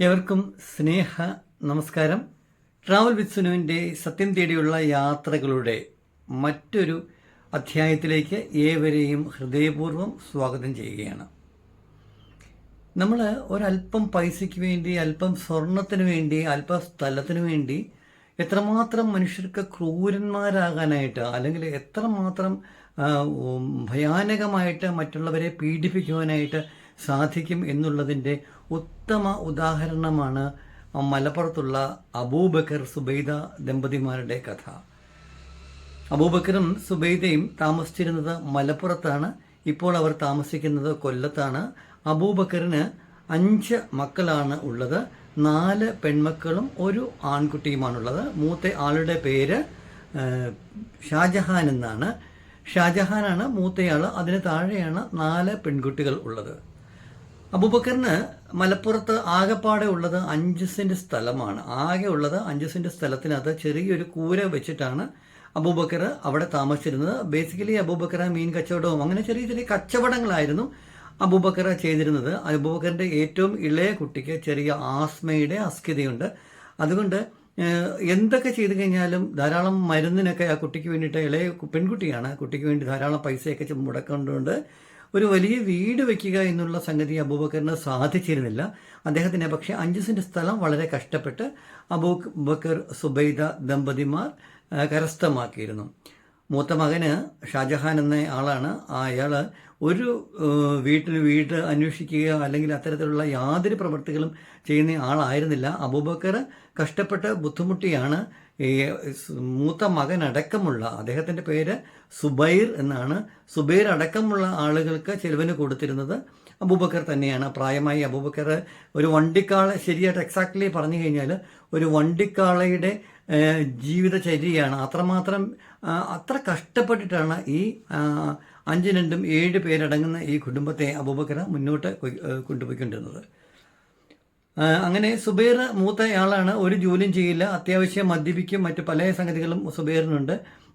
എവർക്കും സ്നേഹ നമസ്കാരം. Travel with സുനുവിന്റെ സത്യം തേടിയുള്ള യാത്രകളുടെ മറ്റൊരു അധ്യായത്തിലേക്ക് ഏവരെയും ഹൃദയപൂർവം സ്വാഗതം ചെയ്യുകയാണ്. നമ്മൾ ഒരല്പം പൈസയ്ക്ക് വേണ്ടി അല്പം സ്വർണത്തിന് വേണ്ടി അല്പം സ്ഥലത്തിന് വേണ്ടി എത്രമാത്രം മനുഷ്യർക്ക് ക്രൂരന്മാരാകാനായിട്ട് അല്ലെങ്കിൽ എത്രമാത്രം ഭയാനകമായിട്ട് മറ്റുള്ളവരെ പീഡിപ്പിക്കുവാനായിട്ട് സാധിക്കും എന്നുള്ളതിന്റെ ഉത്തമ ഉദാഹരണമാണ് മലപ്പുറത്തുള്ള അബൂബക്കർ സുബൈദ ദമ്പതിമാരുടെ കഥ. അബൂബക്കറും സുബൈദയും താമസിച്ചിരുന്നത് മലപ്പുറത്താണ്. ഇപ്പോൾ അവർ താമസിക്കുന്നത് കൊല്ലത്താണ്. അബൂബക്കറിന് അഞ്ച് മക്കളാണ് ഉള്ളത്. നാല് പെൺമക്കളും ഒരു ആൺകുട്ടിയുമാണുള്ളത്. മൂത്ത ആളുടെ പേര് ഷാജഹാൻ എന്നാണ്. ഷാജഹാനാണ് മൂത്തയാൾ അതിന് താഴെയാണ് നാല് പെൺകുട്ടികൾ ഉള്ളത്. അബൂബക്കറിന് മലപ്പുറത്ത് ആകെപ്പാടെ ഉള്ളത് അഞ്ച് സെന്റ് സ്ഥലമാണ്. ആകെ ഉള്ളത് അഞ്ച് സെന്റ് സ്ഥലത്തിനകത്ത് ചെറിയൊരു കൂര വെച്ചിട്ടാണ് അബൂബക്കർ അവിടെ താമസിച്ചിരുന്നത്. ബേസിക്കലി അബൂബക്കർ മീൻ കച്ചവടവും അങ്ങനെ ചെറിയ ചെറിയ കച്ചവടങ്ങളായിരുന്നു അബൂബക്കർ ചെയ്തിരുന്നത്. അബൂബക്കറിന്റെ ഏറ്റവും ഇളയ കുട്ടിക്ക് ചെറിയ ആസ്മയുടെ അസ്ഥിതയുണ്ട്. അതുകൊണ്ട് എന്തൊക്കെ ചെയ്തു കഴിഞ്ഞാലും ധാരാളം മരുന്നിനൊക്കെ ആ കുട്ടിക്ക് വേണ്ടിയിട്ട് ഇളയ പെൺകുട്ടിയാണ് കുട്ടിക്ക് വേണ്ടി ധാരാളം പൈസയൊക്കെ മുടക്കേണ്ടതുകൊണ്ട് ഒരു വലിയ വീട് വെക്കുക എന്നുള്ള സംഗതി അബൂബക്കറിന് സാധിച്ചിരുന്നില്ല. അദ്ദേഹത്തിന് പക്ഷേ അഞ്ച് സ്ഥലം വളരെ കഷ്ടപ്പെട്ട് അബൂബക്കർ സുബൈദ ദമ്പതിമാർ കരസ്ഥമാക്കിയിരുന്നു. മൂത്ത മകന് ഷാജഹാൻ എന്ന ആളാണ്. അയാൾ ഒരു വീട്ടിന് വീട് അന്വേഷിക്കുക അല്ലെങ്കിൽ അത്തരത്തിലുള്ള യാതൊരു പ്രവൃത്തികളും ചെയ്യുന്ന ആളായിരുന്നില്ല. അബൂബക്കർ കഷ്ടപ്പെട്ട് ബുദ്ധിമുട്ടിയാണ് ഈ മൂത്ത മകൻ അടക്കമുള്ള അദ്ദേഹത്തിന്റെ പേര് സുബൈർ എന്നാണ്. സുബൈർ അടക്കമുള്ള ആളുകൾക്ക് ചെലവിന് കൊടുത്തിരുന്നത് അബൂബക്കർ തന്നെയാണ്. പ്രായമായി അബൂബക്കർ ഒരു വണ്ടിക്കാള ശരിയായിട്ട് എക്സാക്ട്ലി പറഞ്ഞു കഴിഞ്ഞാൽ ഒരു വണ്ടിക്കാളയുടെ ജീവിത ജീവിതചര്യയാണ്. അത്രമാത്രം അത്ര കഷ്ടപ്പെട്ടിട്ടാണ് ഈ അഞ്ച് രണ്ടും ഏഴ് പേരടങ്ങുന്ന ഈ കുടുംബത്തെ അബൂബക്കർ മുന്നോട്ട് കൊണ്ടുപോയിക്കൊണ്ടിരുന്നത്. അങ്ങനെ സുബൈർ മൂത്തയാളാണ് ഒരു ജോലിയും ചെയ്യില്ല അത്യാവശ്യം മദ്യപിക്കും മറ്റ് പല സംഗതികളും സുബൈറിനുണ്ട്.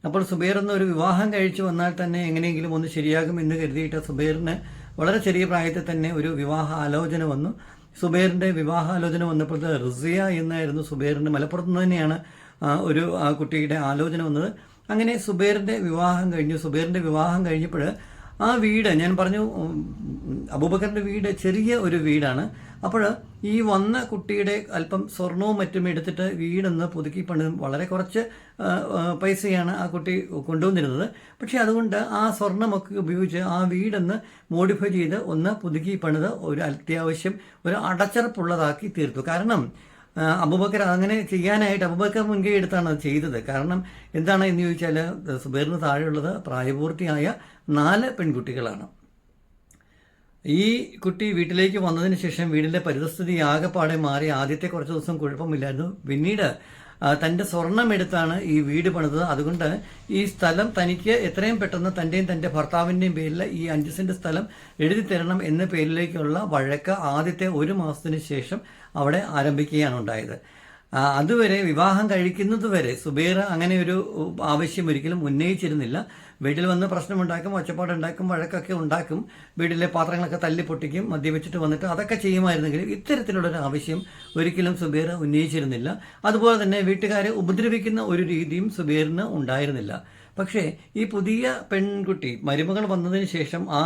അപ്പോൾ സുബൈർ എന്ന ഒരു വിവാഹം കഴിച്ചു വന്നാൽ തന്നെ എങ്ങനെയെങ്കിലും ഒന്ന് ശരിയാകും എന്ന് കരുതിയിട്ട് സുബൈറിന് വളരെ ചെറിയ പ്രായത്തിൽ തന്നെ ഒരു വിവാഹ ആലോചന വന്നു. സുബൈറിന്റെ വിവാഹാലോചന വന്നപ്പോൾ റിസിയ എന്നായിരുന്നു സുബൈറിന്റെ മലപ്പുറത്ത് നിന്ന് തന്നെയാണ് ഒരു കുട്ടിയുടെ ആലോചന വന്നത്. അങ്ങനെ സുബൈറിന്റെ വിവാഹം കഴിഞ്ഞു. സുബൈറിന്റെ വിവാഹം കഴിഞ്ഞപ്പോൾ ആ വീട് ഞാൻ പറഞ്ഞു അബൂബക്കറിന്റെ വീട് ചെറിയ ഒരു വീടാണ്. അപ്പോൾ ഈ വന്ന കുട്ടിയുടെ അല്പം സ്വർണവും മറ്റും എടുത്തിട്ട് വീടൊന്ന് പുതുക്കി പണിതും വളരെ കുറച്ച് പൈസയാണ് ആ കുട്ടി കൊണ്ടുവന്നിരുന്നത്. പക്ഷേ അതുകൊണ്ട് ആ സ്വർണമൊക്കെ ഉപയോഗിച്ച് ആ വീടൊന്ന് മോഡിഫൈ ചെയ്ത് ഒന്ന് പുതുക്കി പണിത് ഒരു അത്യാവശ്യം ഒരു അടച്ചറപ്പുള്ളതാക്കി തീർത്തു. കാരണം അബുബക്കർ അങ്ങനെ ചെയ്യാനായിട്ട് അബുബക്കർ മുൻകൈ എടുത്താണ് അത് ചെയ്തത്. കാരണം എന്താണ് എന്ന് ചോദിച്ചാൽ സുബൈറിന് താഴെയുള്ളത് പ്രായപൂർത്തിയായ നാല് പെൺകുട്ടികളാണ്. ഈ കുട്ടി വീട്ടിലേക്ക് വന്നതിന് ശേഷം വീടിന്റെ പരിതസ്ഥിതി ആകെപ്പാടെ മാറി. ആദ്യത്തെ കുറച്ച് ദിവസം കുഴപ്പമില്ലായിരുന്നു. പിന്നീട് തന്റെ എടുത്താണ് ഈ വീട് പണിതത്. അതുകൊണ്ട് ഈ സ്ഥലം തനിക്ക് എത്രയും പെട്ടെന്ന് തന്റെയും തന്റെ ഭർത്താവിന്റെയും പേരിൽ ഈ അഞ്ച് സെന്റ് സ്ഥലം എഴുതി തരണം എന്ന പേരിലേക്കുള്ള വഴക്ക് ആദ്യത്തെ ഒരു മാസത്തിന് ശേഷം അവിടെ ആരംഭിക്കുകയാണ് ഉണ്ടായത്. അതുവരെ വിവാഹം കഴിക്കുന്നത് വരെ അങ്ങനെ ഒരു ആവശ്യം ഒരിക്കലും ഉന്നയിച്ചിരുന്നില്ല. വീട്ടിൽ വന്ന് പ്രശ്നമുണ്ടാക്കും ഒച്ചപ്പാടുണ്ടാക്കും വഴക്കൊക്കെ ഉണ്ടാക്കും വീട്ടിലെ പാത്രങ്ങളൊക്കെ തല്ലി പൊട്ടിക്കും മദ്യപിച്ചിട്ട് വന്നിട്ട് അതൊക്കെ ചെയ്യുമായിരുന്നെങ്കിലും ഇത്തരത്തിലുള്ളൊരു ആവശ്യം ഒരിക്കലും സുബൈർ ഉന്നയിച്ചിരുന്നില്ല. അതുപോലെ തന്നെ വീട്ടുകാരെ ഉപദ്രവിക്കുന്ന ഒരു രീതിയും സുബീറിന് ഉണ്ടായിരുന്നില്ല. പക്ഷേ ഈ പുതിയ പെൺകുട്ടി മരുമകൾ വന്നതിന് ശേഷം ആ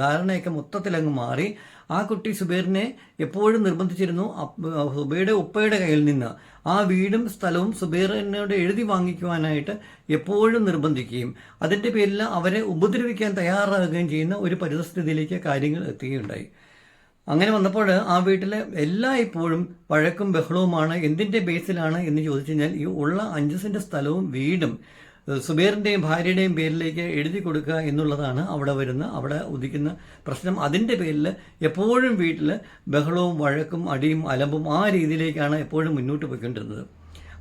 ധാരണയൊക്കെ മൊത്തത്തിലങ്ങ് മാറി. ആ കുട്ടി സുബൈറിനെ എപ്പോഴും നിർബന്ധിച്ചിരുന്നു. സുബൈയുടെ ഉപ്പയുടെ കയ്യിൽ നിന്ന്. ആ വീടും സ്ഥലവും സുബൈറിനോട് എഴുതി വാങ്ങിക്കുവാനായിട്ട് എപ്പോഴും നിർബന്ധിക്കുകയും അതിന്റെ പേരിൽ അവരെ ഉപദ്രവിക്കാൻ തയ്യാറാകുകയും ചെയ്യുന്ന ഒരു പരിതസ്ഥിതിയിലേക്ക് കാര്യങ്ങൾ എത്തുകയുണ്ടായി. അങ്ങനെ വന്നപ്പോൾ ആ വീട്ടിലെ എല്ലാ ഇപ്പോഴും വഴക്കും ബഹളവുമാണ് എന്തിന്റെ ബേസിലാണ് എന്ന് ചോദിച്ചു കഴിഞ്ഞാൽ ഈ ഉള്ള അഞ്ച് സ്ഥലവും വീടും ഏഹ് സുബൈറിന്റെയും ഭാര്യയുടെയും പേരിലേക്ക് എഴുതി കൊടുക്കുക എന്നുള്ളതാണ് അവിടെ വരുന്ന അവിടെ ഉദിക്കുന്ന പ്രശ്നം. അതിന്റെ പേരിൽ എപ്പോഴും വീട്ടിൽ ബഹളവും വഴക്കും അടിയും അലമ്പും ആ രീതിയിലേക്കാണ് എപ്പോഴും മുന്നോട്ട് പോയിക്കൊണ്ടിരുന്നത്.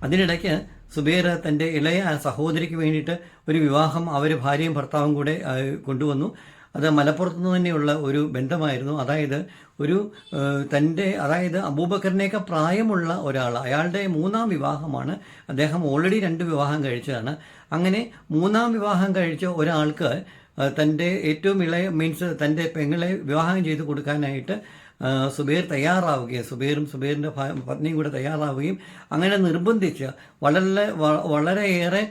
അതിനിടയ്ക്ക് സുബേർ തന്റെ ഇളയ സഹോദരിക്ക് വേണ്ടിയിട്ട് ഒരു വിവാഹം അവർ ഭാര്യയും ഭർത്താവും കൂടെ കൊണ്ടുവന്നു. അത് മലപ്പുറത്ത് നിന്ന് തന്നെയുള്ള ഒരു ബന്ധമായിരുന്നു. അതായത് ഒരു തന്റെ അതായത് അബൂബക്കറിനേക്കാൾ പ്രായമുള്ള ഒരാൾ അയാളുടെ മൂന്നാം വിവാഹമാണ്. അദ്ദേഹം ഓൾറെഡി രണ്ട് വിവാഹം കഴിച്ചതാണ്. അങ്ങനെ മൂന്നാം വിവാഹം കഴിച്ച ഒരാൾക്ക് തന്റെ ഏറ്റവും ഇളയ മീൻസ് തന്റെ പെങ്ങളെ വിവാഹം ചെയ്ത് കൊടുക്കാനായിട്ട് സുബൈർ തയ്യാറാവുകയും സുബൈറും സുബൈറിന്റെ പത്നിയും കൂടെ തയ്യാറാവുകയും അങ്ങനെ നിർബന്ധിച്ച് വളരെ വളരെയേറെ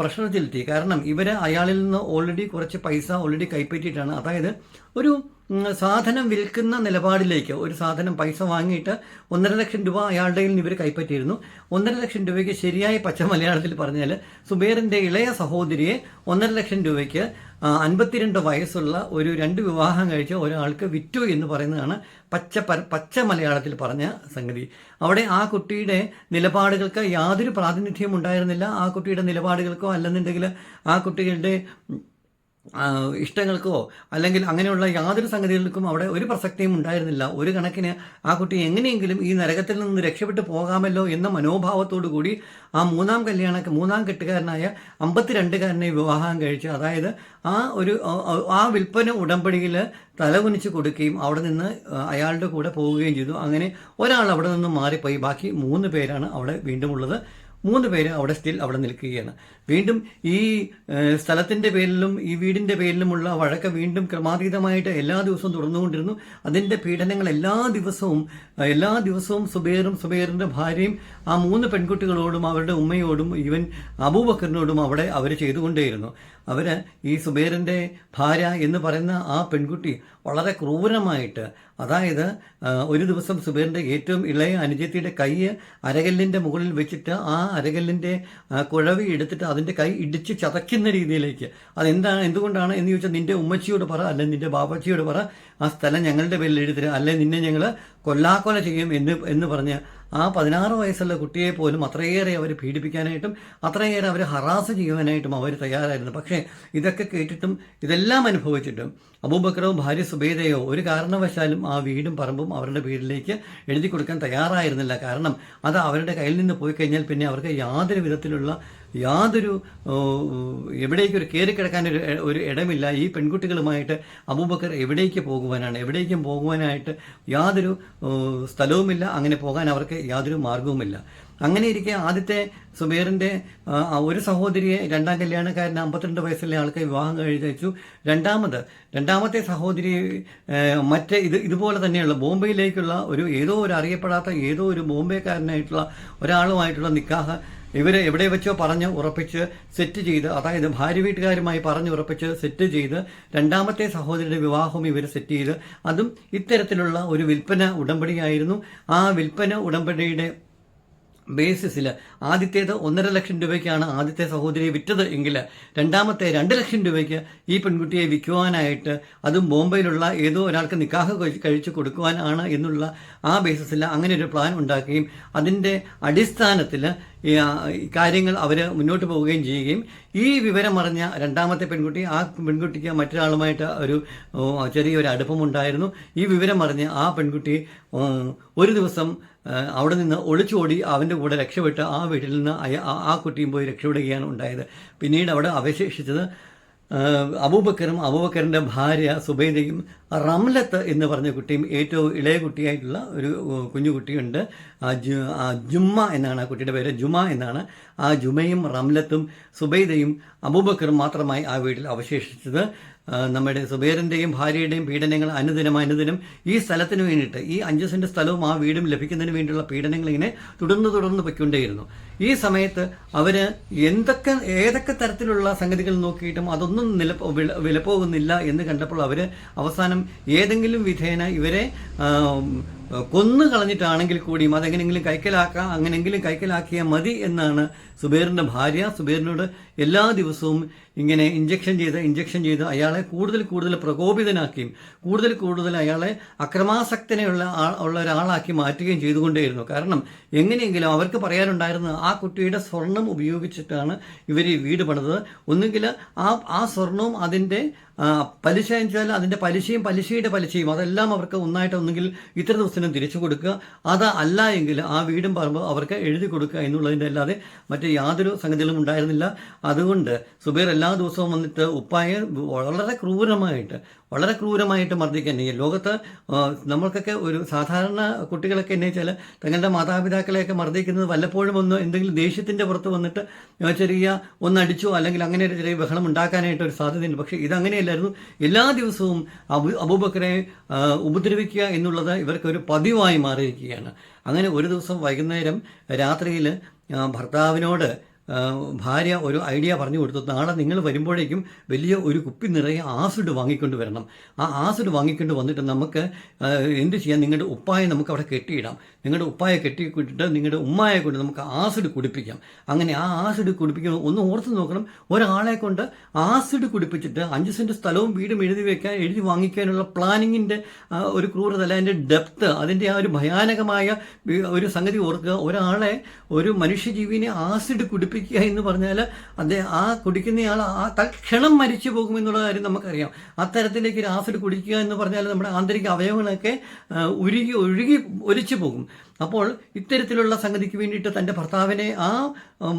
പ്രഷർ ചെലുത്തി കാരണം ഇവർ അയാളിൽ നിന്ന് ഓൾറെഡി കുറച്ച് പൈസ ഓൾറെഡി കൈപ്പറ്റിയിട്ടാണ്. അതായത് ഒരു സാധനം വിൽക്കുന്ന നിലപാടിലേക്ക് ഒരു സാധനം പൈസ വാങ്ങിയിട്ട് ഒന്നര ലക്ഷം രൂപ അയാളുടെ കയ്യിൽ നിന്ന് ഇവർ കൈപ്പറ്റിയിരുന്നു. ഒന്നര ലക്ഷം രൂപയ്ക്ക് ശരിയായ പച്ച മലയാളത്തിൽ പറഞ്ഞാൽ സുബേറിന്റെ ഇളയ സഹോദരിയെ ഒന്നര ലക്ഷം രൂപയ്ക്ക് അൻപത്തിരണ്ട് വയസ്സുള്ള ഒരു രണ്ട് വിവാഹം കഴിച്ച ഒരാൾക്ക് വിറ്റു എന്ന് പറയുന്നതാണ് പച്ച പച്ച മലയാളത്തിൽ പറഞ്ഞ സംഗതി. അവിടെ ആ കുട്ടിയുടെ നിലപാടുകൾക്ക് യാതൊരു പ്രാതിനിധ്യവും ഉണ്ടായിരുന്നില്ല ആ കുട്ടിയുടെ നിലപാടുകൾക്കോ അല്ലെന്നുണ്ടെങ്കിൽ ആ കുട്ടികളുടെ ഇഷ്ടങ്ങൾക്കോ അല്ലെങ്കിൽ അങ്ങനെയുള്ള യാതൊരു സംഗതികൾക്കും അവിടെ ഒരു പ്രസക്തിയും ഉണ്ടായിരുന്നില്ല. ഒരു കണക്കിന് ആ കുട്ടി എങ്ങനെയെങ്കിലും ഈ നരകത്തിൽ നിന്ന് രക്ഷപ്പെട്ടു പോകാമല്ലോ എന്ന മനോഭാവത്തോടു കൂടി ആ മൂന്നാം കല്യാണ മൂന്നാം കെട്ടുകാരനായ അമ്പത്തിരണ്ടുകാരനെ വിവാഹം കഴിച്ച്. അതായത് ആ ഒരു ആ- വിൽപ്പന ഉടമ്പടിയിൽ തലകുനിച്ച് കൊടുക്കുകയും അവിടെ നിന്ന് അയാളുടെ കൂടെ പോവുകയും ചെയ്തു. അങ്ങനെ ഒരാൾ അവിടെ നിന്ന് മാറിപ്പോയി. ബാക്കി മൂന്ന് പേരാണ് അവിടെ വീണ്ടും ഉള്ളത് മൂന്ന് പേര് അവിടെ സ്റ്റിൽ അവിടെ നിൽക്കുകയാണ്. വീണ്ടും ഈ സ്ഥലത്തിന്റെ പേരിലും ഈ വീടിന്റെ പേരിലുമുള്ള വഴക്ക് വീണ്ടും ക്രമാതീതമായിട്ട് എല്ലാ ദിവസവും തുടർന്നുകൊണ്ടിരുന്നു. അതിന്റെ പീഡനങ്ങൾ എല്ലാ ദിവസവും എല്ലാ ദിവസവും സുബേറും സുബൈറിന്റെ ഭാര്യയും ആ മൂന്ന് പെൺകുട്ടികളോടും അവരുടെ ഉമ്മയോടും ഈവൻ അബൂബക്കറിനോടും അവിടെ അവർ ചെയ്തുകൊണ്ടേയിരുന്നു. അവർ ഈ സുബൈറിന്റെ ഭാര്യ എന്ന് പറയുന്ന ആ പെൺകുട്ടി വളരെ ക്രൂരമായിട്ട് അതായത് ഒരു ദിവസം സുബൈറിന്റെ ഏറ്റവും ഇളയ അനുജത്തിയുടെ കൈ അരകല്ലിന്റെ മുകളിൽ വെച്ചിട്ട് ആ അരകല്ലിന്റെ ആ, കുഴവി എടുത്തിട്ട് അതിന്റെ കൈ ഇടിച്ച് ചതയ്ക്കുന്ന രീതിയിലേക്ക്. അതെന്താണ് എന്തുകൊണ്ടാണ് എന്ന് ചോദിച്ചാൽ നിന്റെ ഉമ്മച്ചിയോട് പറ അല്ലെങ്കിൽ നിന്റെ ബാബച്ചിയോട് പറ ആ സ്ഥലം ഞങ്ങളുടെ പേരിൽ എഴുതരുത് അല്ലെ നിന്നെ ഞങ്ങൾ കൊല്ലാക്കൊല ചെയ്യും എന്ന് എന്ന് പറഞ്ഞ് ആ പതിനാറ് വയസ്സുള്ള കുട്ടിയെ പോലും അത്രയേറെ അവർ പീഡിപ്പിക്കാനായിട്ടും അത്രയേറെ അവർ ഹറാസ് ചെയ്യുവാനായിട്ടും അവർ തയ്യാറായിരുന്നു. പക്ഷേ ഇതൊക്കെ കേട്ടിട്ടും ഇതെല്ലാം അനുഭവിച്ചിട്ടും അബൂബക്കറോ ഭാര്യ സുബൈദയോ ഒരു കാരണവശാലും ആ വീടും പറമ്പും അവരുടെ വീട്ടിലേക്ക് എഴുതി കൊടുക്കാൻ തയ്യാറായിരുന്നില്ല. കാരണം അത് അവരുടെ കയ്യിൽ നിന്ന് പോയി കഴിഞ്ഞാൽ പിന്നെ അവർക്ക് യാതൊരു വിധത്തിലുള്ള യാതൊരു എവിടേക്ക് ഒരു കയറി കിടക്കാൻ ഒരു ഒരു ഇടമില്ല. ഈ പെൺകുട്ടികളുമായിട്ട് അബൂബക്കർ എവിടേക്ക് പോകുവാനാണ്? എവിടേക്കും പോകുവാനായിട്ട് യാതൊരു സ്ഥലവുമില്ല. അങ്ങനെ പോകാൻ അവർക്ക് യാതൊരു മാർഗവുമില്ല. അങ്ങനെ ഇരിക്കെ ആദ്യത്തെ സുബൈറിന്റെ ഒരു സഹോദരിയെ രണ്ടാം കല്യാണക്കാരന് അമ്പത്തിരണ്ട് വയസ്സുള്ള ആൾക്ക് വിവാഹം കഴിച്ചു രണ്ടാമത് രണ്ടാമത്തെ സഹോദരി മറ്റേ ഇത് ഇതുപോലെ തന്നെയുള്ള ബോംബെയിലേക്കുള്ള ഒരു ഏതോ ഒരു അറിയപ്പെടാത്ത ഏതോ ഒരു ബോംബെക്കാരനായിട്ടുള്ള ഒരാളുമായിട്ടുള്ള നിക്കാഹ് ഇവരെ എവിടെ വെച്ചോ പറഞ്ഞ് ഉറപ്പിച്ച് സെറ്റ് ചെയ്ത് അതായത് ഭാര്യ വീട്ടുകാരുമായി പറഞ്ഞ് ഉറപ്പിച്ച് സെറ്റ് ചെയ്ത് രണ്ടാമത്തെ സഹോദരിയുടെ വിവാഹവും ഇവർ സെറ്റ് ചെയ്ത് അതും ഇത്തരത്തിലുള്ള ഒരു വിൽപ്പന ഉടമ്പടിയായിരുന്നു. ആ വിൽപ്പന ഉടമ്പടിയുടെ ബേസിസിൽ ആദ്യത്തേത് ഒന്നര ലക്ഷം രൂപയ്ക്കാണ് ആദ്യത്തെ സഹോദരിയെ വിറ്റത് എങ്കിൽ രണ്ടാമത്തെ രണ്ട് ലക്ഷം രൂപയ്ക്ക് ഈ പെൺകുട്ടിയെ വിൽക്കുവാനായിട്ട് അതും ബോംബെയിലുള്ള ഏതോ ഒരാൾക്ക് നിക്കാഹ് കഴി- കഴിച്ചു കൊടുക്കുവാനാണ് എന്നുള്ള ആ ബേസിസിൽ അങ്ങനെ ഒരു പ്ലാൻ ഉണ്ടാക്കുകയും അതിന്റെ അടിസ്ഥാനത്തിൽ കാര്യങ്ങൾ അവർ മുന്നോട്ട് പോവുകയും ചെയ്യുകയും ഈ വിവരം അറിഞ്ഞ രണ്ടാമത്തെ പെൺകുട്ടി ആ പെൺകുട്ടിക്ക് മറ്റൊരാളുമായിട്ട് ഒരു ചെറിയൊരു അടുപ്പമുണ്ടായിരുന്നു. ഈ വിവരം അറിഞ്ഞ് ആ പെൺകുട്ടി ഒരു ദിവസം അവിടെ നിന്ന് ഒളിച്ചോടി അവന്റെ കൂടെ രക്ഷപ്പെട്ട് ആ വീട്ടിൽ നിന്ന് ആ- കുട്ടിയും പോയി രക്ഷപ്പെടുകയാണ് ഉണ്ടായത്. പിന്നീട് അവിടെ അവശേഷിച്ചത് അബൂബക്കറും അബൂബക്കറിന്റെ ഭാര്യ സുബൈദയും റംലത്ത് എന്ന് പറഞ്ഞ കുട്ടിയും ഏറ്റവും ഇളയ കുട്ടിയായിട്ടുള്ള ഒരു കുഞ്ഞുകുട്ടിയുണ്ട് ജുമ്മ എന്നാണ് ആ കുട്ടിയുടെ പേര്. ജുമ എന്നാണ് ആ ജുമയും റംലത്തും സുബൈദയും അബൂബക്കറും മാത്രമായി ആ വീട്ടിൽ അവശേഷിച്ചത്. നമ്മുടെ സുബേറിന്റെയും ഭാര്യയുടെയും പീഡനങ്ങൾ അനുദിനം അനുദിനം ഈ സ്ഥലത്തിന് വേണ്ടിയിട്ട് ഈ അഞ്ച് സെന്റ് സ്ഥലവും ആ വീടും ലഭിക്കുന്നതിന് വേണ്ടിയുള്ള പീഡനങ്ങൾ ഇങ്ങനെ തുടർന്ന് തുടർന്ന് പൊയ്ക്കൊണ്ടേയിരുന്നു. ഈ സമയത്ത് അവർ എന്തൊക്കെ ഏതൊക്കെ തരത്തിലുള്ള സംഗതികൾ നോക്കിയിട്ടും അതൊന്നും നില വില- വിലപ്പോകുന്നില്ല എന്ന് കണ്ടപ്പോൾ അവർ അവസാനം ഏതെങ്കിലും വിധേന ഇവരെ കൊന്നു കളഞ്ഞിട്ടാണെങ്കിൽ കൂടിയും അതെങ്ങനെയെങ്കിലും കൈക്കലാക്കാം അങ്ങനെയെങ്കിലും കൈക്കലാക്കിയാൽ മതി എന്നാണ് സുബേറിന്റെ ഭാര്യ. സുബേറിനോട് എല്ലാ ദിവസവും ഇങ്ങനെ ഇഞ്ചക്ഷൻ ചെയ്ത് ഇഞ്ചക്ഷൻ ചെയ്ത് അയാളെ കൂടുതൽ കൂടുതൽ പ്രകോപിതനാക്കുകയും കൂടുതൽ കൂടുതൽ അയാളെ അക്രമാസക്തനെയുള്ള ആൾ ഉള്ള ഒരാളാക്കി മാറ്റുകയും ചെയ്തുകൊണ്ടേയിരുന്നു. കാരണം എങ്ങനെയെങ്കിലും അവർക്ക് പറയാനുണ്ടായിരുന്നത് ആ കുട്ടിയുടെ സ്വർണം ഉപയോഗിച്ചിട്ടാണ് ഇവർ ഈ വീട് പണിതത്. ഒന്നുകിൽ ആ ആ സ്വർണവും അതിന്റെ പലിശ എന്ന് വെച്ചാൽ അതിന്റെ പലിശയും പലിശയുടെ പലിശയും അതെല്ലാം അവർക്ക് ഒന്നായിട്ട് ഒന്നുകിൽ ഇത്ര ദിവസത്തിനും തിരിച്ചു കൊടുക്കുക. അത് അല്ല എങ്കിൽ ആ വീടും പറമ്പ് അവർക്ക് എഴുതി കൊടുക്കുക എന്നുള്ളതിന്റെ അല്ലാതെ മറ്റ് യാതൊരു സംഗതികളും ഉണ്ടായിരുന്നില്ല. അതുകൊണ്ട് സുബൈർ എല്ലാ ദിവസവും വന്നിട്ട് ഉപ്പായ വളരെ ക്രൂരമായിട്ട് വളരെ ക്രൂരമായിട്ട് മർദ്ദിക്കാൻ ഈ ലോകത്ത് നമ്മൾക്കൊക്കെ ഒരു സാധാരണ കുട്ടികളൊക്കെ എന്നെ വെച്ചാൽ തങ്ങളുടെ മാതാപിതാക്കളെയൊക്കെ മർദ്ദിക്കുന്നത് വല്ലപ്പോഴും ഒന്ന് എന്തെങ്കിലും ദേഷ്യത്തിന്റെ പുറത്ത് വന്നിട്ട് ചെറിയ ഒന്നടിച്ചോ അല്ലെങ്കിൽ അങ്ങനെ ഒരു ചെറിയ ബഹളം ഉണ്ടാക്കാനായിട്ട് ഒരു സാധ്യതയുണ്ട്. പക്ഷേ ഇതങ്ങനെയല്ലായിരുന്നു. എല്ലാ ദിവസവും അബു അബൂബക്കറെ ഉപദ്രവിക്കുക എന്നുള്ളത് ഇവർക്കൊരു പതിവായി മാറിയിരിക്കുകയാണ്. അങ്ങനെ ഒരു ദിവസം വൈകുന്നേരം രാത്രിയിൽ ഭർത്താവിനോട് ഭാര്യ ഒരു ഐഡിയ പറഞ്ഞു കൊടുത്തു നാളെ നിങ്ങൾ വരുമ്പോഴേക്കും വലിയ ഒരു കുപ്പി നിറയെ ആസിഡ് വാങ്ങിക്കൊണ്ട് വരണം. ആ ആസിഡ് വാങ്ങിക്കൊണ്ട് വന്നിട്ട് നമുക്ക് എന്ത് ചെയ്യാം? നിങ്ങളുടെ ഉപ്പായെ നമുക്ക് അവിടെ കെട്ടിയിടാം. നിങ്ങളുടെ ഉപ്പായെ കെട്ടിക്കിട്ടിട്ട് നിങ്ങളുടെ ഉമ്മായെ കൊണ്ട് നമുക്ക് ആസിഡ് കുടിപ്പിക്കാം. അങ്ങനെ ആ ആസിഡ് കുടിപ്പിക്കുമ്പോൾ ഒന്ന് ഓർത്ത് നോക്കണം. ഒരാളെ കൊണ്ട് ആസിഡ് കുടിപ്പിച്ചിട്ട് അഞ്ച് സെന്റ് സ്ഥലവും വീടും എഴുതി വെക്കാൻ എഴുതി വാങ്ങിക്കാനുള്ള പ്ലാനിങ്ങിന്റെ ഒരു ക്രൂരത അല്ല അതിന്റെ ഡെപ്ത്ത് അതിന്റെ ആ ഒരു ഭയാനകമായ ഒരു സംഗതി ഓർക്കുക. ഒരാളെ ഒരു മനുഷ്യജീവിനെ ആസിഡ് കുടിപ്പിക്കുക എന്ന് പറഞ്ഞാൽ അദ്ദേഹം ആ കുടിക്കുന്നയാൾ ആ തൽക്ഷണം മരിച്ചു പോകുമെന്നുള്ള കാര്യം നമുക്കറിയാം. അത്തരത്തിലേക്ക് ആസിഡ് കുടിക്കുക എന്ന് പറഞ്ഞാൽ നമ്മുടെ ആന്തരിക അവയവങ്ങളൊക്കെ ഉരുകി ഒഴുകി ഒലിച്ചു പോകും. അപ്പോൾ ഇത്തരത്തിലുള്ള സംഗതിക്ക് വേണ്ടിയിട്ട് തന്റെ ഭർത്താവിനെ ആ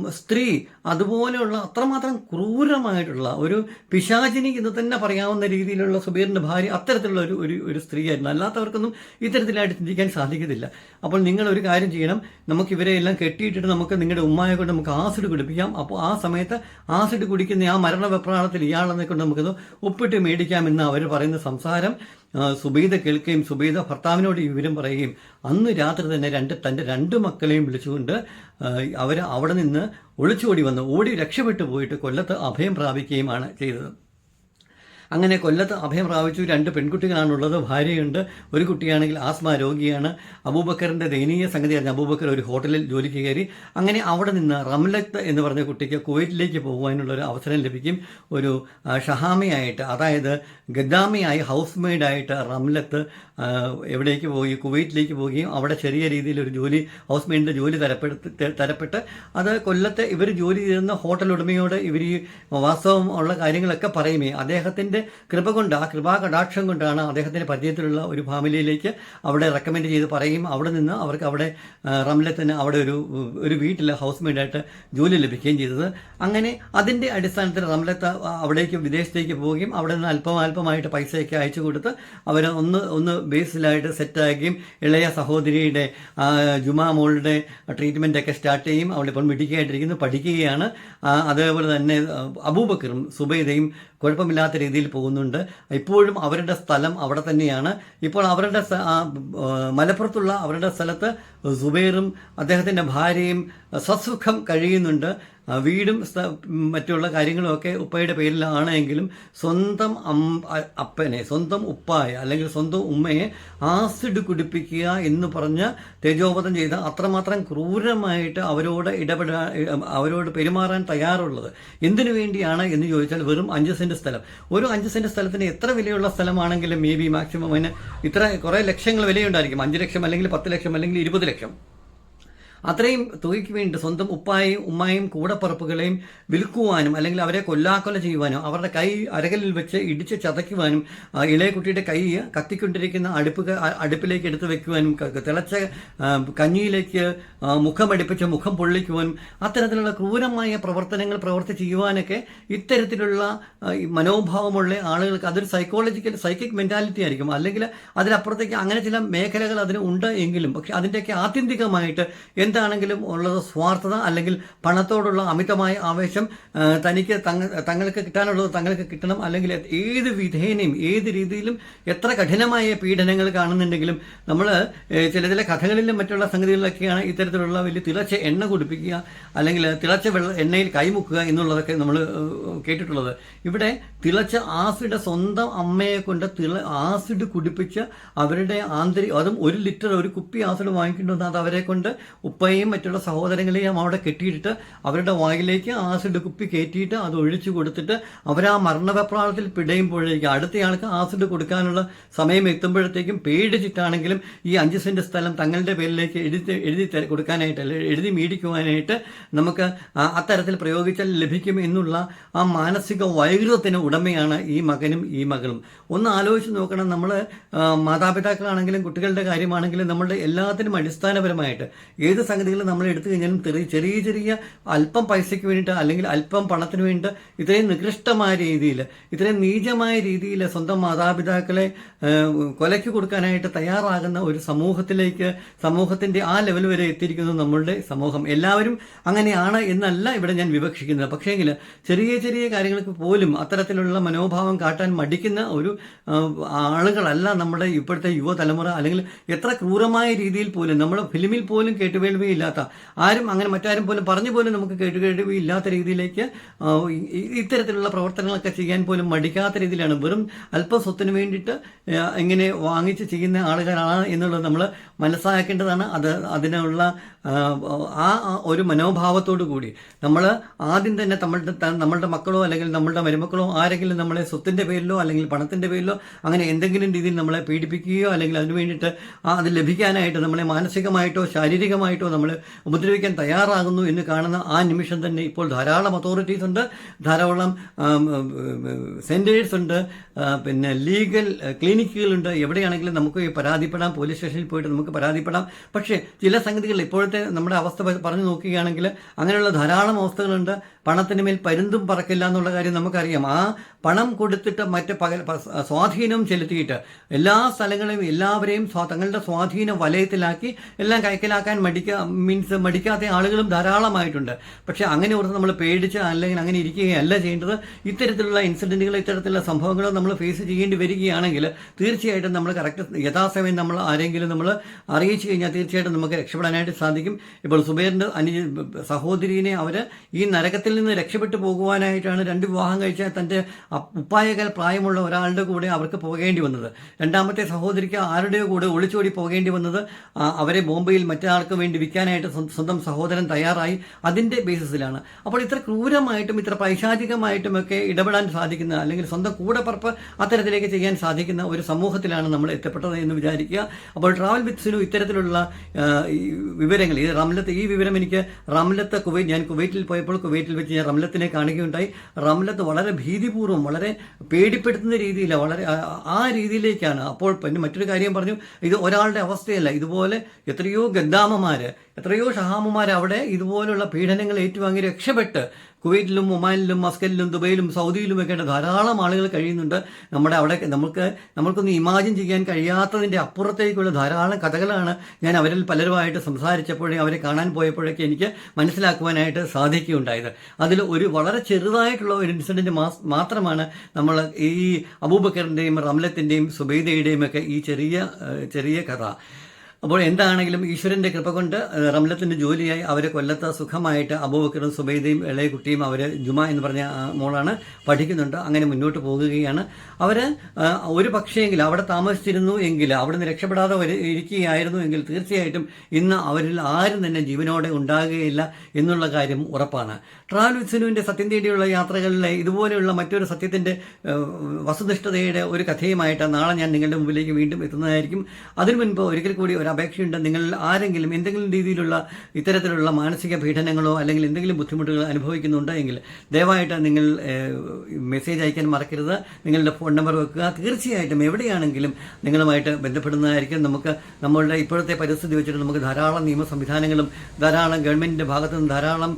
സ്ത്രീ അതുപോലെയുള്ള അത്രമാത്രം ക്രൂരമായിട്ടുള്ള ഒരു പിശാചിനി എന്ന് തന്നെ പറയാവുന്ന രീതിയിലുള്ള സുബീറിന്റെ ഭാര്യ അത്തരത്തിലുള്ള ഒരു ഒരു ഒരു സ്ത്രീയായിരുന്നു. അല്ലാത്തവർക്കൊന്നും ഇത്തരത്തിലായിട്ട് ചിന്തിക്കാൻ സാധിക്കത്തില്ല. അപ്പോൾ നിങ്ങൾ ഒരു കാര്യം ചെയ്യണം. നമുക്ക് ഇവരെ എല്ലാം കെട്ടിയിട്ടിട്ട് നമുക്ക് നിങ്ങളുടെ ഉമ്മായെ കൊണ്ട് നമുക്ക് ആസിഡ് കുടിപ്പിക്കാം. അപ്പോൾ ആ സമയത്ത് ആസിഡ് കുടിക്കുന്ന ആ മരണ വെപ്രാളത്തിൽ ഇയാളെന്നെ കൊണ്ട് നമുക്കത് ഒപ്പിട്ട് മേടിക്കാമെന്ന് അവർ പറയുന്ന സംസാരം. സുബൈദ കേൾക്കുകയും സുബൈദ ഭർത്താവിനോട് വിവരം പറയുകയും അന്ന് രാത്രി തന്നെ രണ്ട് തന്റെ രണ്ട് മക്കളെയും വിളിച്ചുകൊണ്ട് അവർ അവിടെ നിന്ന് ഒളിച്ചോടി വന്ന് ഓടി രക്ഷപ്പെട്ടു പോയിട്ട് കൊല്ലത്ത് അഭയം പ്രാപിക്കുകയുമാണ് ചെയ്തത്. അങ്ങനെ കൊല്ലത്ത് അഭയം പ്രാപിച്ചു. രണ്ട് പെൺകുട്ടികളാണുള്ളത്. ഭാര്യയുണ്ട്. ഒരു കുട്ടിയാണെങ്കിൽ ആസ്മ രോഗിയാണ്. അബൂബക്കറിന്റെ ദയനീയ സംഗതി അറിഞ്ഞ അബൂബക്കർ ഒരു ഹോട്ടലിൽ ജോലിക്ക് കയറി. അങ്ങനെ അവിടെ നിന്ന് റംലത്ത് എന്ന് പറഞ്ഞ കുട്ടിക്ക് കുവൈറ്റിലേക്ക് പോകുവാനുള്ള ഒരു അവസരം ലഭിക്കും. ഒരു ഷഹാമയായിട്ട് അതായത് ഗദ്ദാമിയായി ഹൗസ് മെയ്ഡായിട്ട് റംലത്ത് എവിടേക്ക് പോയി കുവൈറ്റിലേക്ക് പോവുകയും അവിടെ ചെറിയ രീതിയിൽ ഒരു ജോലി ഹൗസ് മെയിന്റെ ജോലി തരപ്പെടുത്ത് തരപ്പെട്ട് അത് കൊല്ലത്തെ ഇവർ ജോലി ചെയ്യുന്ന ഹോട്ടൽ ഉടമയോട് ഇവർ ഈ വാസ്തവം ഉള്ള കാര്യങ്ങളൊക്കെ പറയുമേ. അദ്ദേഹത്തിന്റെ കൃപ കൊണ്ട് ആ കൃപാ കടാക്ഷം കൊണ്ടാണ് അദ്ദേഹത്തിന്റെ പരിചയത്തിലുള്ള ഒരു ഫാമിലിയിലേക്ക് അവിടെ റെക്കമെൻഡ് ചെയ്ത് പറയും അവിടെ നിന്ന് അവർക്ക് അവിടെ റംലത്തിന് അവിടെ ഒരു ഒരു വീട്ടിൽ ഹൗസ് മെയ്ഡായിട്ട് ജോലി ലഭിക്കുകയും ചെയ്തത്. അങ്ങനെ അതിന്റെ അടിസ്ഥാനത്തിൽ റംലത്ത് അവിടേക്ക് വിദേശത്തേക്ക് പോവുകയും അവിടെ നിന്ന് അല്പം അല്പമായിട്ട് പൈസയൊക്കെ അയച്ചു കൊടുത്ത് അവർ ഒന്ന് ഒന്ന് ബേസിലായിട്ട് സെറ്റാക്കുകയും ഇളയ സഹോദരിയുടെ ജുമാ മോളുടെ ട്രീറ്റ്മെന്റ് ഒക്കെ സ്റ്റാർട്ട് ചെയ്യും. അവളിപ്പം മിടുക്കിയായിട്ടിരിക്കുന്നു പഠിക്കുകയാണ്. അതേപോലെ തന്നെ അബൂബക്കറും സുബൈദയും കുഴപ്പമില്ലാത്ത രീതിയിൽ പോകുന്നുണ്ട്. ഇപ്പോഴും അവരുടെ സ്ഥലം അവിടെ തന്നെയാണ്. ഇപ്പോൾ അവരുടെ മലപ്പുറത്തുള്ള അവരുടെ സ്ഥലത്ത് സുബൈറും അദ്ദേഹത്തിന്റെ ഭാര്യയും സസുഖം കഴിയുന്നുണ്ട്. വീടും മറ്റുള്ള കാര്യങ്ങളുമൊക്കെ ഉപ്പയുടെ പേരിലാണെങ്കിലും സ്വന്തം അപ്പനെ സ്വന്തം ഉപ്പായ അല്ലെങ്കിൽ സ്വന്തം ഉമ്മയെ ആസിഡ് കുടിപ്പിക്കുക എന്ന് പറഞ്ഞ് തേജോപതം ചെയ്ത അത്രമാത്രം ക്രൂരമായിട്ട് അവരോട് ഇടപെടാ അവരോട് പെരുമാറാൻ തയ്യാറുള്ളത്. എന്തിനു വേണ്ടിയാണ് എന്ന് ചോദിച്ചാൽ വെറും അഞ്ച് സെന്റ് സ്ഥലം. ഒരു അഞ്ച് സെന്റ് സ്ഥലത്തിന് എത്ര വിലയുള്ള സ്ഥലമാണെങ്കിലും മേ ബി മാക്സിമം അതിന് ഇത്ര കുറേ ലക്ഷങ്ങൾ വിലയുണ്ടായിരിക്കും. അഞ്ച് ലക്ഷം അല്ലെങ്കിൽ പത്ത് ലക്ഷം അല്ലെങ്കിൽ ഇരുപത് ലക്ഷം. അത്രയും തുകയ്ക്ക് വേണ്ടി സ്വന്തം ഉപ്പായും ഉമ്മായും കൂടപ്പറപ്പുകളെയും വിൽക്കുവാനും അല്ലെങ്കിൽ അവരെ കൊല്ലാക്കൊല ചെയ്യുവാനും അവരുടെ കൈ അരകലിൽ വെച്ച് ഇടിച്ച് ചതയ്ക്കുവാനും ഇളയ കുട്ടിയുടെ കൈ കത്തിക്കൊണ്ടിരിക്കുന്ന അടുപ്പ് അടുപ്പിലേക്ക് എടുത്തു വെക്കുവാനും തിളച്ച കഞ്ഞിയിലേക്ക് മുഖം മുഖമടിപ്പിച്ച് മുഖം പൊള്ളിക്കുവാനും അത്തരത്തിലുള്ള ക്രൂരമായ പ്രവർത്തനങ്ങൾ പ്രവർത്തി ചെയ്യുവാനൊക്കെ ഇത്തരത്തിലുള്ള മനോഭാവമുള്ള ആളുകൾക്ക് അതൊരു സൈക്കോളജിക്കൽ സൈക്കിക് മെന്റാലിറ്റി ആയിരിക്കും. അല്ലെങ്കിൽ അതിനപ്പുറത്തേക്ക് അങ്ങനെ ചില മേഖലകൾ അതിന് ഉണ്ട് എങ്കിലും പക്ഷെ അതിന്റെയൊക്കെ ആത്യന്തികമായിട്ട് എന്താണെങ്കിലും ഉള്ളത് സ്വാർത്ഥത അല്ലെങ്കിൽ പണത്തോടുള്ള അമിതമായ ആവേശം തനിക്ക് തങ്ങ തങ്ങൾക്ക് കിട്ടാനുള്ളത് തങ്ങൾക്ക് കിട്ടണം അല്ലെങ്കിൽ ഏത് വിധേനയും ഏത് രീതിയിലും എത്ര കഠിനമായ പീഡനങ്ങൾ കാണുന്നുണ്ടെങ്കിലും നമ്മൾ ചില ചില കഥകളിലും മറ്റുള്ള സംഗതികളിലൊക്കെയാണ് ഇത്തരത്തിലുള്ള വലിയ തിളച്ച എണ്ണ കുടിപ്പിക്കുക അല്ലെങ്കിൽ തിളച്ച വെള്ള എണ്ണയിൽ കൈമുക്കുക എന്നുള്ളതൊക്കെ നമ്മൾ കേട്ടിട്ടുള്ളത്. ഇവിടെ തിളച്ച ആസിഡ് സ്വന്തം അമ്മയെ കൊണ്ട് തിള ആസിഡ് കുടിപ്പിച്ച് അവരുടെ ആന്തരിക അതും ഒരു ലിറ്റർ ഒരു കുപ്പി ആസിഡ് വാങ്ങിക്കേണ്ടത് അത് അവരെ കൊണ്ട് ഉപ്പയും മറ്റുള്ള സഹോദരങ്ങളെയും അവിടെ കെട്ടിയിട്ട് അവരുടെ വായിലേക്ക് ആസിഡ് കുപ്പി കയറ്റിയിട്ട് അത് ഒഴിച്ചു കൊടുത്തിട്ട് അവർ ആ മരണവെപ്രാളത്തിൽ പിടയുമ്പോഴേക്കും അടുത്തയാൾക്ക് ആസിഡ് കൊടുക്കാനുള്ള സമയം എത്തുമ്പോഴത്തേക്കും പേടിച്ചിട്ടാണെങ്കിലും ഈ അഞ്ച് സെന്റ് സ്ഥലം തങ്ങളുടെ പേരിലേക്ക് എഴുതി എഴുതി കൊടുക്കാനായിട്ട് എഴുതി മേടിക്കുവാനായിട്ട് നമുക്ക് അത്തരത്തിൽ പ്രയോഗിച്ചാൽ ലഭിക്കും എന്നുള്ള ആ മാനസിക വൈകൃതത്തിന് ഉടമയാണ് ഈ മകനും ഈ മകളും. ഒന്ന് ആലോചിച്ച് നോക്കണം നമ്മൾ മാതാപിതാക്കളാണെങ്കിലും കുട്ടികളുടെ കാര്യമാണെങ്കിലും നമ്മളുടെ എല്ലാത്തിനും അടിസ്ഥാനപരമായിട്ട് ഏത് സംഗതികൾ നമ്മൾ എടുത്തു കഴിഞ്ഞാലും ചെറിയ ചെറിയ ചെറിയ അല്പം പൈസയ്ക്ക് വേണ്ടിയിട്ട് അല്ലെങ്കിൽ അല്പം പണത്തിന് വേണ്ടിയിട്ട് ഇത്രയും നികൃഷ്ടമായ രീതിയിൽ ഇത്രയും നീചമായ രീതിയിൽ സ്വന്തം മാതാപിതാക്കളെ കൊലയ്ക്ക് കൊടുക്കാനായിട്ട് തയ്യാറാകുന്ന ഒരു സമൂഹത്തിലേക്ക് സമൂഹത്തിന്റെ ആ ലെവൽ വരെ എത്തിയിരിക്കുന്നു നമ്മളുടെ സമൂഹം. എല്ലാവരും അങ്ങനെയാണ് എന്നല്ല ഇവിടെ ഞാൻ വിവക്ഷിക്കുന്നത്. പക്ഷേങ്കിൽ ചെറിയ ചെറിയ കാര്യങ്ങൾക്ക് പോലും അത്തരത്തിലുള്ള മനോഭാവം കാട്ടാൻ മടിക്കുന്ന ഒരു ആളുകളല്ല നമ്മുടെ ഇപ്പോഴത്തെ യുവതലമുറ. അല്ലെങ്കിൽ എത്ര ക്രൂരമായ രീതിയിൽ പോലും നമ്മൾ ഫിലിമിൽ പോലും കേട്ടുകേൾവിയില്ലാത്ത ആരും അങ്ങനെ മറ്റാരും പോലും പറഞ്ഞു പോലും നമുക്ക് കേട്ടുകേൾവിയില്ലാത്ത രീതിയിലേക്ക് ഇത്തരത്തിലുള്ള പ്രവർത്തനങ്ങളൊക്കെ ചെയ്യാൻ പോലും മടിക്കാത്ത രീതിയിലാണ്. വെറും അല്പ സ്വത്തിന് വേണ്ടിയിട്ട് ഇങ്ങനെ വാങ്ങിച്ച് ചെയ്യുന്ന ആളുകളാണ് എന്നുള്ളത് നമ്മൾ മനസ്സിലാക്കേണ്ടതാണ്. അത് അതിനുള്ള ആ, ഒരു മനോഭാവത്തോടു കൂടി. നമ്മൾ ആദ്യം തന്നെ നമ്മളുടെ നമ്മളുടെ മക്കളോ അല്ലെങ്കിൽ നമ്മളുടെ മരുമക്കളോ ആരെങ്കിലും നമ്മളെ സ്വത്തിന്റെ പേരിലോ അല്ലെങ്കിൽ പണത്തിന്റെ പേരിലോ അങ്ങനെ എന്തെങ്കിലും രീതിയിൽ നമ്മളെ പീഡിപ്പിക്കുകയോ അല്ലെങ്കിൽ അതിന് വേണ്ടിയിട്ട് അത് ലഭിക്കാനായിട്ട് നമ്മളെ മാനസികമായിട്ടോ ശാരീരികമായിട്ടോ നമ്മൾ ഉപദ്രവിക്കാൻ തയ്യാറാകുന്നു എന്ന് കാണുന്ന ആ നിമിഷം തന്നെ ഇപ്പോൾ ധാരാളം അതോറിറ്റീസ് ഉണ്ട് ധാരാളം സെന്റേഴ്സ് ഉണ്ട് പിന്നെ ലീഗൽ ക്ലിനിക്കുകളുണ്ട് എവിടെയാണെങ്കിലും നമുക്ക് പരാതിപ്പെടാം പോലീസ് സ്റ്റേഷനിൽ പോയിട്ട് നമുക്ക് പരാതിപ്പെടാം. പക്ഷേ ചില സംഗതികൾ ഇപ്പോഴത്തെ നമ്മുടെ അവസ്ഥ പറഞ്ഞു നോക്കുകയാണെങ്കിൽ അങ്ങനെയുള്ള ധാരാളം അവസ്ഥകളുണ്ട്. പണത്തിന് മേൽ പരുന്തും പറക്കില്ല എന്നുള്ള കാര്യം നമുക്കറിയാം. ആ പണം കൊടുത്തിട്ട് മറ്റ് പകൽ സ്വാധീനം ചെലുത്തിയിട്ട് എല്ലാ സ്ഥലങ്ങളെയും എല്ലാവരെയും തങ്ങളുടെ സ്വാധീന വലയത്തിലാക്കി എല്ലാം കൈക്കലാക്കാൻ മടിക്ക മീൻസ് മടിക്കാത്ത ആളുകളും ധാരാളമായിട്ടുണ്ട്. പക്ഷെ അങ്ങനെ ഓർത്ത് നമ്മൾ പേടിച്ച് അല്ലെങ്കിൽ അങ്ങനെ ഇരിക്കുകയല്ല ചെയ്യേണ്ടത്. ഇത്തരത്തിലുള്ള ഇൻസിഡന്റുകൾ ഇത്തരത്തിലുള്ള സംഭവങ്ങൾ നമ്മൾ ഫേസ് ചെയ്യേണ്ടി വരികയാണെങ്കിൽ തീർച്ചയായിട്ടും നമ്മൾ കറക്റ്റ് യഥാസമയം നമ്മൾ ആരെങ്കിലും നമ്മൾ അറിയിച്ചു കഴിഞ്ഞാൽ തീർച്ചയായിട്ടും നമുക്ക് രക്ഷപ്പെടാനായിട്ട് സാധിക്കും. ഇപ്പോൾ സുബൈറിന്റെ അനു സഹോദരീനെ അവർ ഈ നരകത്തിൽ നിന്ന് രക്ഷപ്പെട്ടു പോകുവാനായിട്ടാണ് രണ്ട് വിവാഹം കഴിച്ച തന്റെ ഉപ്പായകൽ പ്രായമുള്ള ഒരാളുടെ കൂടെ അവർക്ക് പോകേണ്ടി വന്നത്. രണ്ടാമത്തെ സഹോദരിക്ക് ആരുടെയോ കൂടെ ഒളിച്ചോടി പോകേണ്ടി വന്നത് അവരെ ബോംബെയിൽ മറ്റൊരാൾക്ക് വേണ്ടി വിൽക്കാനായിട്ട് സ്വ- സ്വന്തം സഹോദരൻ തയ്യാറായി അതിന്റെ ബേസിസിലാണ് അപ്പോൾ ഇത്ര ക്രൂരമായിട്ടും ഇത്ര പൈശാചികമായിട്ടും ഒക്കെ ഇടപെടാൻ സാധിക്കുന്ന അല്ലെങ്കിൽ സ്വന്തം കൂടെപ്പറപ്പ് അത്തരത്തിലേക്ക് ചെയ്യാൻ സാധിക്കുന്ന ഒരു സമൂഹത്തിലാണ് നമ്മൾ എത്തപ്പെട്ടത് എന്ന് വിചാരിക്കുക. അപ്പോൾ ട്രാവൽ വിത്ത് സിനു ഇത്തരത്തിലുള്ള വിവരങ്ങൾ ഈ റംലത്ത് ഈ വിവരം എനിക്ക് റംലത്ത് കുവൈറ്റ് ഞാൻ കുവൈറ്റിൽ പോയപ്പോൾ കുവൈറ്റിൽ വെച്ച് ഞാൻ റംലത്തിനെ കാണുകയുണ്ടായി. റംലത്ത് വളരെ ഭീതിപൂർവം വളരെ പേടിപ്പെടുത്തുന്ന രീതിയിൽ വളരെ ആ- രീതിയിലേക്കാണ്. അപ്പോൾ പിന്നെ മറ്റൊരു കാര്യം പറഞ്ഞു ഇത് ഒരാളുടെ അവസ്ഥയല്ല. ഇതുപോലെ എത്രയോ ഗദ്ദാമമാര് എത്രയോ ഷഹാമുമാർ അവിടെ ഇതുപോലുള്ള പീഡനങ്ങൾ ഏറ്റുവാങ്ങി രക്ഷപ്പെട്ട് കുവൈറ്റിലും ഒമാനിലും മസ്കലിലും ദുബൈയിലും സൗദിയിലും ഒക്കെ ധാരാളം ആളുകൾ കഴിയുന്നുണ്ട്. നമ്മുടെ അവിടെ നമുക്ക് നമുക്കൊന്ന് ഇമാജിൻ ചെയ്യാൻ കഴിയാത്തതിന്റെ അപ്പുറത്തേക്കുള്ള ധാരാളം കഥകളാണ് ഞാൻ അവരിൽ പലരുമായിട്ട് സംസാരിച്ചപ്പോഴേ അവരെ കാണാൻ പോയപ്പോഴൊക്കെ എനിക്ക് മനസ്സിലാക്കുവാനായിട്ട് സാധിക്കുകയുണ്ടായത്. അതിൽ ഒരു വളരെ ചെറുതായിട്ടുള്ള ഒരു ഇൻസിഡന്റ് മാത്രമാണ് നമ്മൾ ഈ അബൂബക്കറിന്റെയും റംലത്തിന്റെയും സുബൈദയുടെയും ഒക്കെ ഈ ചെറിയ ചെറിയ കഥ. അപ്പോൾ എന്താണെങ്കിലും ഈശ്വരന്റെ കൃപ കൊണ്ട് റംലത്തിന്റെ ജോലിയായി അവരെ കൊല്ലത്ത് സുഖമായിട്ട് അബൂബക്കറും സുബൈദയും ഇളയ കുട്ടിയും അവർ ജുമ എന്ന് പറഞ്ഞ മോളാണ് പഠിക്കുന്നുണ്ട്. അങ്ങനെ മുന്നോട്ട് പോകുകയാണ്. അവർ ഒരു പക്ഷേങ്കിൽ അവിടെ താമസിച്ചിരുന്നു എങ്കിൽ അവിടെ നിന്ന് രക്ഷപ്പെടാതെ ഇരിക്കുകയായിരുന്നു എങ്കിൽ തീർച്ചയായിട്ടും ഇന്ന് അവരിൽ ആരും തന്നെ ജീവനോടെ ഉണ്ടാകുകയില്ല എന്നുള്ള കാര്യം ഉറപ്പാണ്. ട്രാവൽ വിത്സിനുവിന്റെ സത്യം തേടിയുള്ള യാത്രകളിലെ ഇതുപോലെയുള്ള മറ്റൊരു സത്യത്തിന്റെ വസ്തുനിഷ്ഠതയുടെ ഒരു കഥയുമായിട്ട് നാളെ ഞാൻ നിങ്ങളുടെ മുമ്പിലേക്ക് വീണ്ടും എത്തുന്നതായിരിക്കും. അതിനു മുൻപ് ഒരിക്കൽ കൂടി ഒരു അപേക്ഷയുണ്ട്. നിങ്ങൾ ആരെങ്കിലും എന്തെങ്കിലും രീതിയിലുള്ള ഇത്തരത്തിലുള്ള മാനസിക പീഡനങ്ങളോ അല്ലെങ്കിൽ എന്തെങ്കിലും ബുദ്ധിമുട്ടുകൾ അനുഭവിക്കുന്നുണ്ടോ എങ്കിൽ ദയവായിട്ട് നിങ്ങൾ മെസ്സേജ് അയക്കാൻ മറക്കരുത്. നിങ്ങളുടെ ഫോൺ നമ്പർ വെക്കുക. തീർച്ചയായിട്ടും എവിടെയാണെങ്കിലും നിങ്ങളുമായിട്ട് ബന്ധപ്പെടുന്നതായിരിക്കും. നമുക്ക് നമ്മളുടെ ഇപ്പോഴത്തെ പരിസ്ഥിതി വെച്ചിട്ട് നമുക്ക് ധാരാളം നിയമ സംവിധാനങ്ങളും ധാരാളം ഗവൺമെന്റിന്റെ ഭാഗത്തു നിന്ന് ധാരാളം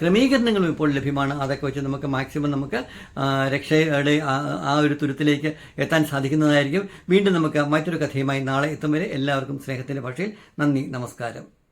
ക്രമീകരണങ്ങളും ഇപ്പോൾ ലഭ്യമാണ്. അതൊക്കെ വെച്ച് നമുക്ക് മാക്സിമം നമുക്ക് രക്ഷയുടെ ആ ഒരു തുരുത്തിലേക്ക് എത്താൻ സാധിക്കുന്നതായിരിക്കും. വീണ്ടും നമുക്ക് മറ്റൊരു കഥയുമായി നാളെ എത്തും വരെ എല്ലാവർക്കും സ്നേഹത്തിന്റെ ഭാഷയിൽ നന്ദി നമസ്കാരം.